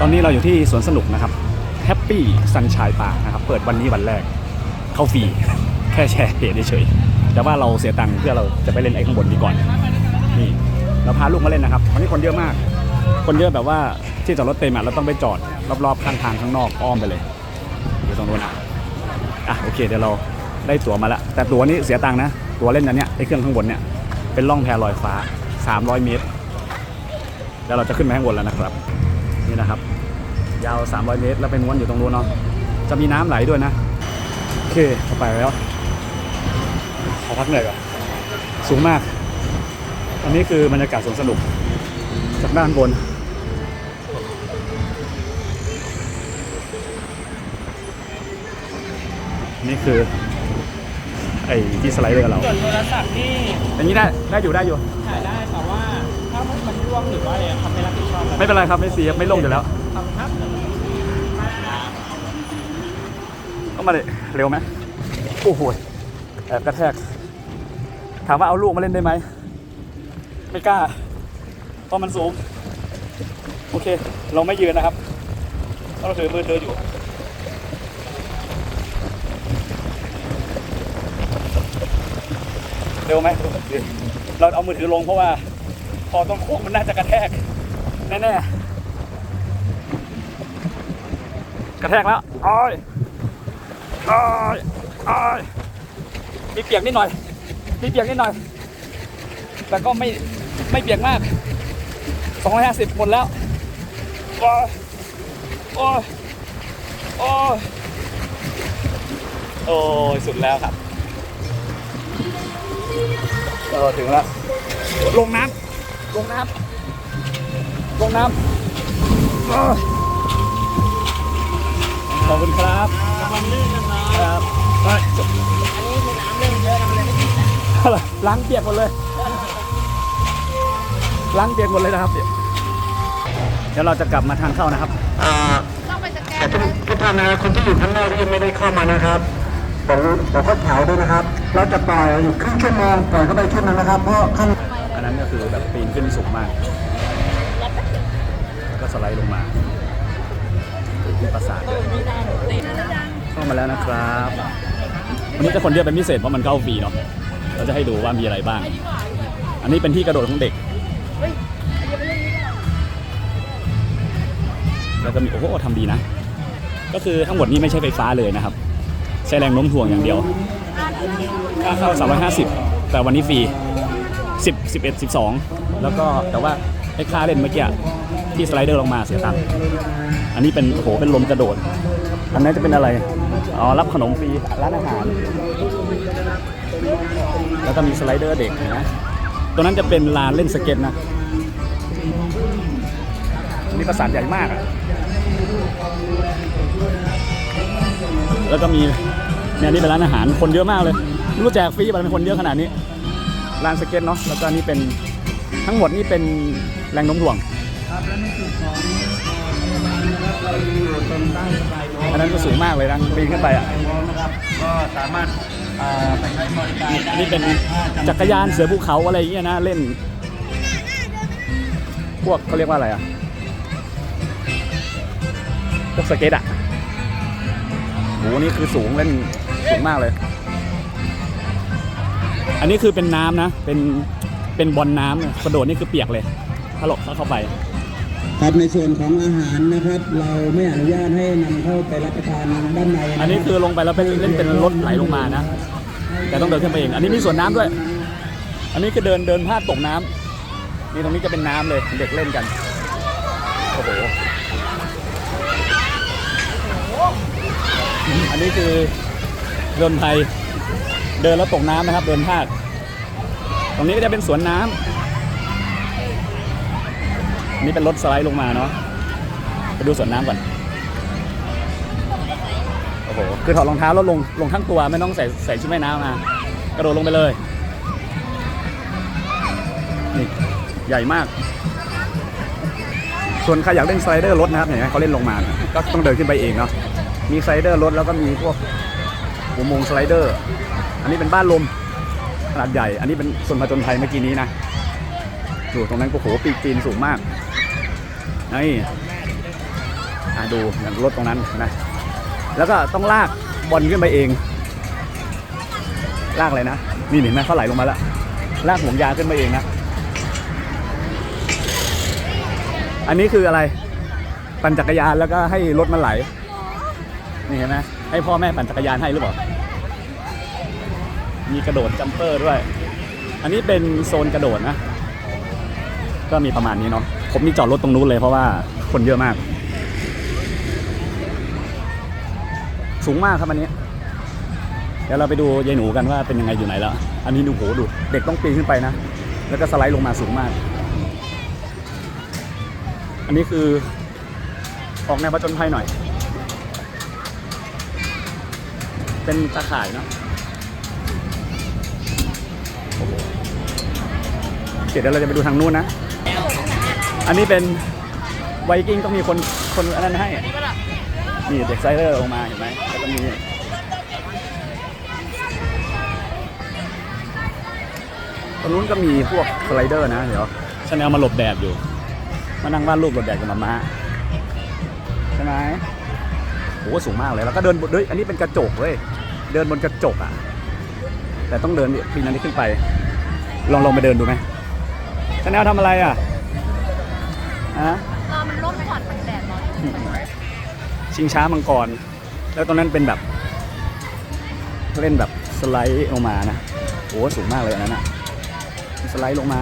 ตอนนี้เราอยู่ที่สวนสนุกนะครับแฮปปี้ซันช e ย a r k นะครับ เปิดวันนี้วันแรก เข้าฟรี แค่แชร์เพจเฉยๆแต่ว่าเราเสียตังค์เพื่อเราจะไปเล่นไอ้ข้างบนนี้ก่อน นี่เราพาลูกมาเล่นนะครับวันนี้คนเยอะมาก คนเยอะแบบว่าที่จอดรถเต็มอะเราต้องไปจอดรอบๆข้างทางข้างนอกอ้อมไปเลยอยู่ตรงนู้นอะอะโอเคเดี๋ยวเราได้ตั๋วมาแล้วแต่ตั๋วนี้เสียตังค์นะ ตั๋วเล่นอันเนี้ยไอ้เครื่องข้างบนเนี่ยเป็นล่องแพลอยฟ้า 300 เมตร แล้วเราจะขึ้นไปข้างบนแล้วนะครับ นี่นะครับ ยาว 300 เมตร แล้วเป็นม้วนอยู่ตรงนู้นเนาะจะมีน้ำไหลด้วยนะ โอเคเข้าไปแล้ว ขอพักเหนื่อยก่อนสูงมาก อันนี้คือบรรยากาศสวนสนุก จากด้านบนนี่คือไอ้ที่สไลด์ด้วยกับเราส่วนโทรศัพท์นี่อย่างนี้ได้ได้อยู่ได้อยู่ถ่ายได้แต่ว่า ถ้ามันร่วงหรือว่าอะไรทำไม่รับผิดชอบไม่เป็นไรครับไม่เสียไม่ลงอยู่แล้วทำครับต้องมาเลยเร็วไหมโอ้โหแอบกระแทก ถามว่าเอาลูกมาเล่นได้ไหมไม่กล้า เพราะมันสูง โอเค เราไม่ยืนนะครับเราถือมือเธออยู่เร็วไหมเราเอามือถือลงเพราะว่า พอต้องโค้งมันน่าจะกระแทกแน่ๆกระแทกแล้วอ้อยอ้อยอ้อยมีเปียกนิดหน่อยมีเปียกนิดหน่อย แต่ก็ไม่ไม่เปียกมาก 250หมดแล้วโอ้ยโอ้ยโอ้ยโอ้ยสุดแล้วครับเออถึงแล้วลงน้ำ ลงน้ำลงน้ำขอบคุณครับมันลื่นนะครับอันนี้คือน้ำเริ่มเยอะนะมันเลยไม่ติดนะอะไรล้างเปียกหมดเลยล้างเปียกหมดเลยนะครับเดี๋ยวเราจะกลับมาทางเข้านะครับต้องไปสแกแต่นทุกท่านนะคนที่อยู่ข้างนอกที่ยังไม่ได้เข้ามานะครับบอกบอกเขาแถวด้วยนะครับ เราจะปล่อยอยู่ครึ่งชั่วโมงปล่อยเข้าไปชั่วโมงนะครับ เพราะขั้น อันนั้นก็คือแบบปีนขึ้นสูงมากแล้วก็สไลด์ลงมาที่ปราสาทเลยเข้ามาแล้วนะครับวันนี้จะคนเยอะเป็นพิเศษเพราะมันเข้าฟรีเนาะเราจะให้ดูว่ามีอะไรบ้าง อันนี้เป็นที่กระโดดของเด็กแล้วก็มีโอ้โหทำดีนะ ก็คือทั้งหมดนี้ไม่ใช่ไฟฟ้าเลยนะครับ ใช้แรงโน้มถ่วงอย่างเดียวค่าเข้า350 แต่วันนี้ฟรี 10 11 12 แล้วก็แต่ว่าไอ้ค่าเล่นเมื่อกี้ที่สไลเดอร์ลงมาเสียตังค์อันนี้เป็นโอ้โหเป็นลมกระโดด อันนั้นจะเป็นอะไรอ๋อรับขนมฟรีร้านอาหาร แล้วก็มีสไลเดอร์เด็กนะตัวนั้นจะเป็นลานเล่นสเก็ตนะนี่ปราสาทใหญ่มากอะแล้วก็มีเนี่ยนี่เป็นร้านอาหารคนเยอะมากเลย รู้แจกฟรีมันเป็นคนเยอะขนาดนี้ ลานสเก็ตเนาะแล้วก็นี่เป็นทั้งหมดนี่เป็นแรงโน้มถ่วงครับและในจุดของพยาบาลนะครับเราอยู่ตรงใต้สายโน้อันนั้นก็สูงมากเลยนะปีนขึ้นไปอะนะครับก็สามารถอ่าไปใช้บริการนี่นี่เป็นจักรยานเสือภูเขาอะไรอย่างเงี้ยนะเล่น พวกเขาเรียกว่าอะไรอะพวกสเก็ตอะโหนี่คือสูงเล่นสูงมากเลย อันนี้คือเป็นน้ำนะ เป็นเป็นบอลน้ำเนี่ยกระโดดนี่คือเปียกเลยถ้าหลบเข้าไป ครับในส่วนของอาหารนะครับ เราไม่อนุญาตให้นำเข้าไปรับประทานด้านในอันนี้คือลงไปแล้วเป็นเล่นเป็นรถไหลลงมานะ แต่ต้องเดินขึ้นไปเอง อันนี้มีสวนน้ำด้วย อันนี้คือเดินเดินพลาดตกน้ำนี่ตรงนี้จะเป็นน้ำเลยเด็กเล่นกันโอ้โหอันนี้คือเดินไทย เดินแล้วตกน้ำนะครับ เดินพลาด ตรงนี้ก็จะเป็นสวนน้ำนี่เป็นรถสไลด์ลงมาเนาะไปดูสวนน้ำก่อนโอ้โหคือถอดรองเท้าแล้วลงลงทั้งตัวไม่ต้องใส่ใส่ชุดว่ายน้ำมากระโดดลงไปเลยนี่ใหญ่มาก ส่วนใครอยากเล่นสไลเดอร์รถนะครับเห็นไหมเขาเล่นลงมา ก็ต้องเดินขึ้นไปเองเนาะมีสไลเดอร์รถแล้วก็มีพวกอุโมงค์สไลเดอร์ นนี้เป็นบ้านลมขนาดใหญ่ อันนี้เป็นส่วนผจญภัยเมื่อกี้นี้นะดูตรงนั้นโอ้โหปีกจีนสูงมากนี่อะดูอย่างรถตรงนั้นนะแล้วก็ต้องลากบอลขึ้นไปเอง ลากอะไรนะนี่เห็นไหมเขาไหลลงมาแล้วลากห่วงยางขึ้นมาเองนะอันนี้คืออะไร ปั่นจักรยานแล้วก็ให้รถมันไหลนี่เห็นไหมให้พ่อแม่ปั่นจักรยานให้หรือเปล่า มีกระโดดจัมเปอร์ด้วย อันนี้เป็นโซนกระโดดนะ ก็มีประมาณนี้เนาะ ผมมีจอดรถตรงนู้นเลยเพราะว่าคนเยอะมาก สูงมากครับอันนี้ เดี๋ยวเราไปดูยายหนูกันว่าเป็นยังไงอยู่ไหนแล้ว อันนี้ดูโหดู เด็กต้องปีนขึ้นไปนะ แล้วก็สไลด์ลงมาสูงมาก อันนี้คือออกแนวผจญภัยหน่อย เป็นตาข่ายเนาะ เดี๋ยวเราจะไปดูทางนู้นนะ อันนี้เป็นไวกิ้งต้องมีคนคนอันนั้นให้ นี่เด็กไซเลอร์ลงมาเห็นไหมแล้วก็มีตรงนู้นก็มีพวกสไลเดอร์นะเดี๋ยวฉันเอามาหลบแดดอยู่ มานั่งวาดรูปหลบแดดกับมาม่าใช่ไหมโหสูงมากเลยแล้วก็เดินบนเฮ้ยอันนี้เป็นกระจกเว้ยเดินบนกระจกอะ แต่ต้องเดินปีนอันนี้ขึ้นไป ลองลองไปเดินดูไหมชาแนลทำอะไรอะฮะรอมันร่มก่อนมันแดดร้อนชิงช้ามังกร แล้วตรงนั้นเป็นแบบ เล่นแบบสไลด์ลงมานะโอ้สูงมากเลยอันนั้นอะสไลด์ลงมา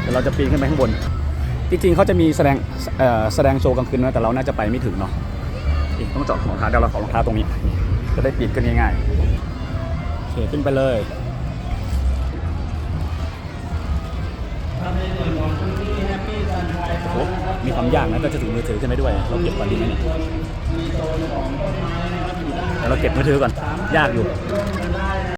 เดี๋ยวเราจะปีนขึ้นไปข้างบน จริงๆเขาจะมีแสดงเออแสดงโชว์กลางคืนนะแต่เราน่าจะไปไม่ถึงเนาะต้องจอดรองเท้าเดี๋ยวเราขอรองเท้าตรงนี้ จะได้ปิดกันง่ายๆโอเคขึ้นไปเลยโอ้มีความยากนะก็จะถือมือถือขึ้นไปด้วย เราเก็บก่อนดีไหมเนี่ยมีโซนของต้นไม้นะครับอยู่ด้าเราเก็บมือถือก่อน ยากอยู่